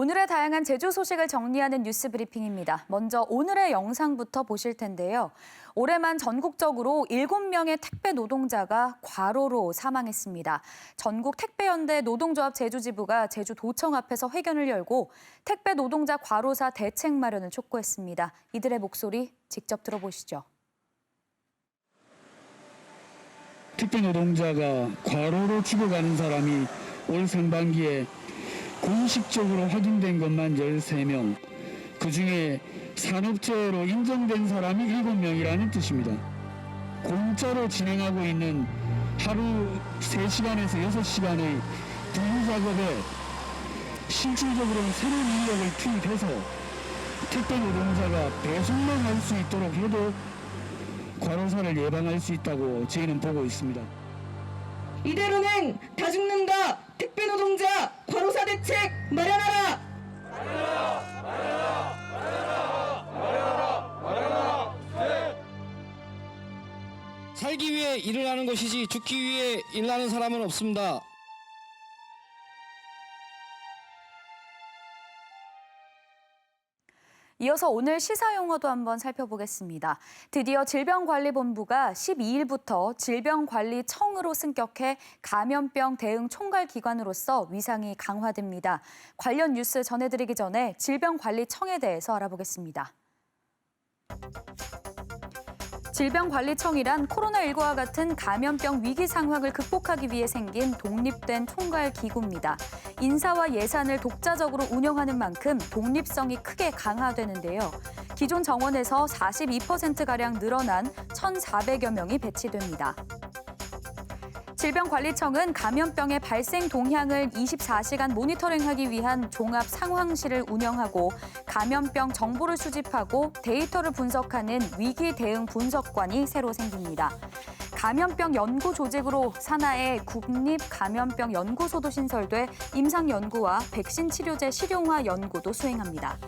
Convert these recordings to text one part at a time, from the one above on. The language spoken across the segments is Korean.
오늘의 다양한 제주 소식을 정리하는 뉴스 브리핑입니다. 먼저 오늘의 영상부터 보실 텐데요. 올해만 전국적으로 7명의 택배 노동자가 과로로 사망했습니다. 전국 택배연대 노동조합 제주지부가 제주 도청 앞에서 회견을 열고 택배 노동자 과로사 대책 마련을 촉구했습니다. 이들의 목소리 직접 들어보시죠. 택배 노동자가 과로로 죽어가는 사람이 올 상반기에 공식적으로 확인된 것만 13명, 그 중에 산업재해로 인정된 사람이 7명이라는 뜻입니다. 공짜로 진행하고 있는 하루 3시간에서 6시간의 분류 작업에 실질적으로는 새로운 인력을 투입해서 택배 노동자가 배송만 할 수 있도록 해도 과로사를 예방할 수 있다고 저희는 보고 있습니다. 이대로는 다 죽는다. 살기 위해 일을 하는 것이지 죽기 위해 일하는 사람은 없습니다. 이어서 오늘 시사 용어도 한번 살펴보겠습니다. 드디어 질병관리본부가 12일부터 질병관리청으로 승격해 감염병 대응 총괄 기관으로서 위상이 강화됩니다. 관련 뉴스 전해드리기 전에 질병관리청에 대해서 알아보겠습니다. 질병관리청이란 코로나19와 같은 감염병 위기 상황을 극복하기 위해 생긴 독립된 총괄 기구입니다. 인사와 예산을 독자적으로 운영하는 만큼 독립성이 크게 강화되는데요. 기존 정원에서 42%가량 늘어난 1,400여 명이 배치됩니다. 질병관리청은 감염병의 발생 동향을 24시간 모니터링하기 위한 종합 상황실을 운영하고 감염병 정보를 수집하고 데이터를 분석하는 위기 대응 분석관이 새로 생깁니다. 감염병 연구 조직으로 산하의 국립 감염병 연구소도 신설돼 임상 연구와 백신 치료제 실용화 연구도 수행합니다.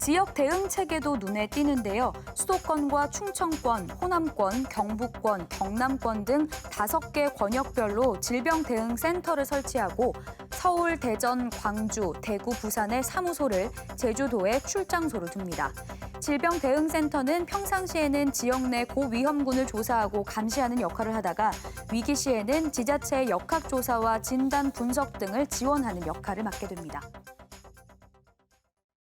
지역 대응 체계도 눈에 띄는데요. 수도권과 충청권, 호남권, 경북권, 경남권 등 다섯 개 권역별로 질병 대응 센터를 설치하고 서울, 대전, 광주, 대구, 부산의 사무소를 제주도에 출장소를 둡니다. 질병 대응 센터는 평상시에는 지역 내 고위험군을 조사하고 감시하는 역할을 하다가 위기 시에는 지자체의 역학 조사와 진단 분석 등을 지원하는 역할을 맡게 됩니다.